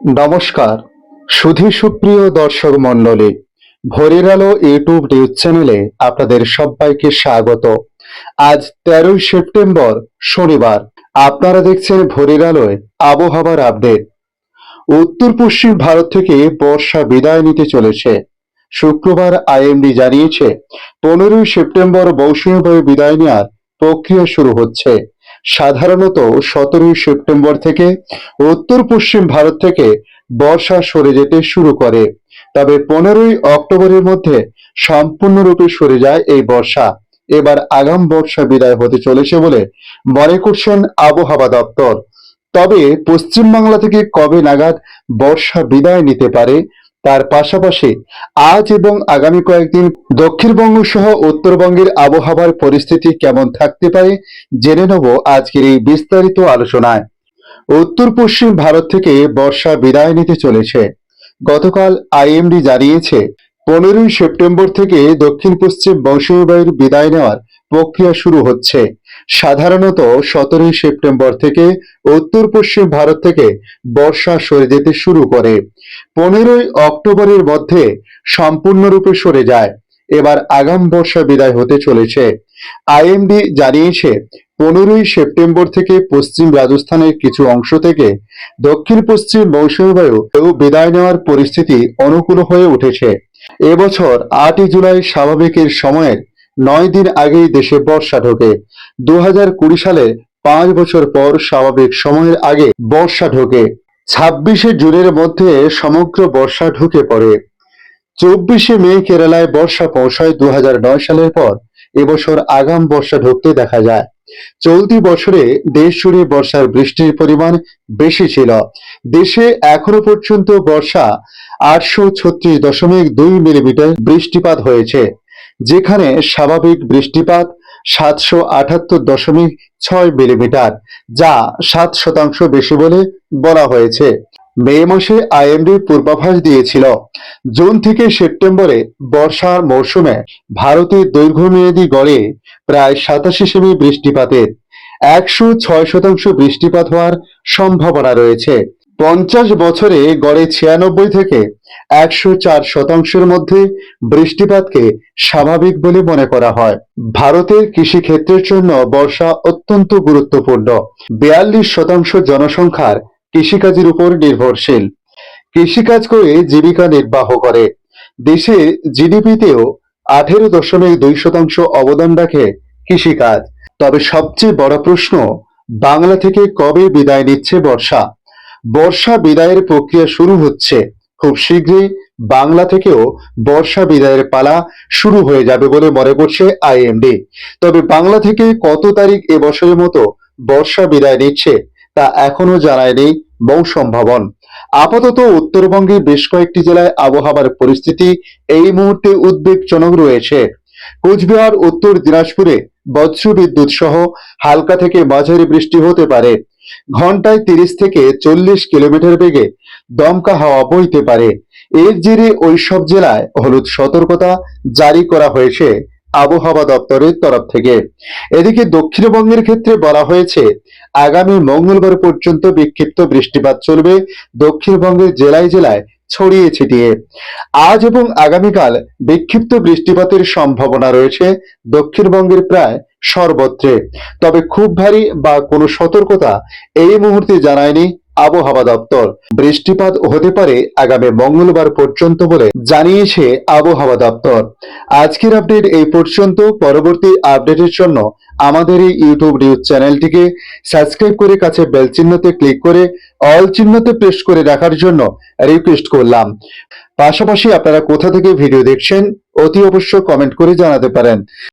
নমস্কার। সুধী সুপ্রিয় দর্শক মণ্ডলী, ভোরের আলো ইউটিউব নিউজ চ্যানেলে আপনাদের সবাইকে স্বাগত। আজ তেরোই সেপ্টেম্বর, শনিবার। আপনারা দেখছেন ভোরের আলোয় আবহাওয়ার আপডেট। উত্তর পশ্চিম ভারত থেকে বর্ষা বিদায় নিতে চলেছে। শুক্রবার আইএমডি জানিয়েছে, পনেরোই সেপ্টেম্বর মৌসুমী বিদায় নেওয়ার প্রক্রিয়া শুরু হচ্ছে। সাধারণত সতেরোই সেপ্টেম্বর থেকে উত্তর পশ্চিম ভারত থেকে বর্ষা সরে যেতে শুরু করে। তবে পনেরোই অক্টোবরের মধ্যে সম্পূর্ণরূপে সরে যায় এই বর্ষা। এবার আগাম বর্ষা বিদায় হতে চলেছে বলে মনে করছেন আবহাওয়া দপ্তর। তবে পশ্চিমবাংলা থেকে কবে নাগাদ বর্ষা বিদায় নিতে পারে তার পাশাপাশি আজ এবং আগামী কয়েকদিন দক্ষিণবঙ্গ সহ উত্তরবঙ্গের আবহাওয়ার পরিস্থিতি কেমন থাকতে পারে জেনে নেব আজকের এই বিস্তারিত আলোচনায়। উত্তর পশ্চিম ভারত থেকে বর্ষা বিদায় নিতে চলেছে। গতকাল আইএমডি জানিয়েছে, পনেরোই সেপ্টেম্বর থেকে দক্ষিণ পশ্চিম মৌসুমী বিদায় নেওয়ার প্রক্রিয়া শুরু হচ্ছে। সাধারণত সতেরোই সেপ্টেম্বর থেকে উত্তর পশ্চিম ভারত থেকে বর্ষা সরে যেতে শুরু করে। পনেরোই অক্টোবরের মধ্যে সম্পূর্ণরূপে সরে যায়। এবার আগাম বর্ষা বিদায় হতে চলেছে। আইএমডি জানিয়েছে, পনেরোই সেপ্টেম্বর থেকে পশ্চিম রাজস্থানের কিছু অংশ থেকে দক্ষিণ পশ্চিম মৌসুমী বায়ু বিদায় নেওয়ার পরিস্থিতি অনুকূল হয়ে উঠেছে। এবছর আটই জুলাই স্বাভাবিকের সময়ের নয় দিন আগেই দেশে বর্ষা ঢোকে। দু সালে পাঁচ বছর পর স্বাভাবিক সময়ের আগে বর্ষা ঢোকে। ছাব্বিশে জুনের মধ্যে সমগ্র বর্ষা ঢুকে পড়ে। চব্বিশে মে কেরালায় বর্ষা পৌঁছায় দু হাজার নয় সালের পর এবছর আগাম বর্ষা ঢুকতে দেখা যায়। চলতি বছরে দেশ জুড়ে বর্ষার বৃষ্টির পরিমাণ বেশি ছিল। দেশে এখনও পর্যন্ত বর্ষা আটশো ছত্রিশ দশমিক দুই মিলিমিটার বৃষ্টিপাত হয়েছে। যেখানে স্বাভাবিক বৃষ্টিপাত সাতশো আটাত্তর দশমিক ছয় মিলিমিটার, যা সাত শতাংশ বেশি বলে বলা হয়েছে। মে মাসে আইএমডি পূর্বাভাস দিয়েছিল, জুন থেকে সেপ্টেম্বরে বর্ষার মৌসুমে ভারতের দৈর্ঘ্যমেয়াদী গড়ে প্রায় সাতাশি সেমি বৃষ্টিপাতের, একশো ছয় শতাংশ বৃষ্টিপাত হওয়ার সম্ভাবনা রয়েছে। পঞ্চাশ বছরে গড়ে ছিয়ানব্বই থেকে একশো চার শতাংশের মধ্যে বৃষ্টিপাতকে স্বাভাবিক বলে মনে করা হয়। ভারতের কৃষিক্ষেত্রের জন্য বর্ষা অত্যন্ত গুরুত্বপূর্ণ। বিয়াল্লিশ শতাংশ জনসংখ্যার কৃষিকাজের উপর নির্ভরশীল। কৃষিকাজ করে জীবিকা নির্বাহ করে। দেশে জিডিপিতেও আঠেরো দশমিক দুই শতাংশ অবদান রাখে কৃষিকাজ। তবে সবচেয়ে বড় প্রশ্ন, বাংলা থেকে কবে বিদায় নিচ্ছে বর্ষা? বর্ষা বিদায়ের প্রক্রিয়া শুরু হচ্ছে। খুব শীঘ্রই বাংলা থেকেও বর্ষা বিদায়ের পালা শুরু হয়ে যাবে বলে মনে করছে আইএমডি। তবে বাংলা থেকে কত তারিখ এ বছরের মতো বর্ষা বিদায় নিচ্ছে তা এখনও জানায়নি মৌসুম ভবন। আপাতত উত্তরবঙ্গে বেশ কয়েকটি জেলায় আবহাওয়ার পরিস্থিতি এই মুহূর্তে উদ্বেগজনক রয়েছে। কোচবিহার, উত্তর দিনাজপুরে বজ্র বিদ্যুৎ সহ হালকা থেকে মাঝারি বৃষ্টি হতে পারে। ঘন্টায় তিরিশ থেকে চল্লিশ কিলোমিটার বেগে দমকা হাওয়া বইতে পারে। এর জেরে ওইসব জেলায় হলুদ সতর্কতা জারি করা হয়েছে আবহাওয়া দপ্তরের তরফ থেকে। এদিকে দক্ষিণবঙ্গের ক্ষেত্রে বলা হয়েছে, আগামী মঙ্গলবার পর্যন্ত বিক্ষিপ্ত বৃষ্টিপাত চলবে দক্ষিণবঙ্গের জেলায় জেলায় ছড়িয়ে ছিটিয়ে। আজ এবং আগামীকাল বিক্ষিপ্ত বৃষ্টিপাতের সম্ভাবনা রয়েছে দক্ষিণবঙ্গের প্রায় সর্বত্রে। তবে খুব ভারী বা কোনো সতর্কতা এই মুহূর্তে জানায়নি আবহাওয়া দপ্তর। বৃষ্টিপাত হতে পারে আগামী মঙ্গলবার পর্যন্ত বলে জানিয়েছে আবহাওয়া দপ্তর। আজকের আপডেট এই পর্যন্ত। পরবর্তী আপডেটের জন্য আমাদের এই ইউটিউব নিউজ চ্যানেলটিকে সাবস্ক্রাইব করে কাছে বেল চিহ্নতে ক্লিক করে অল চিহ্নতে প্রেস করে রাখার জন্য রিকোয়েস্ট করলাম। পাশাপাশি আপনারা কোথা থেকে ভিডিও দেখছেন, অতি অবশ্য কমেন্ট করে জানাতে পারেন।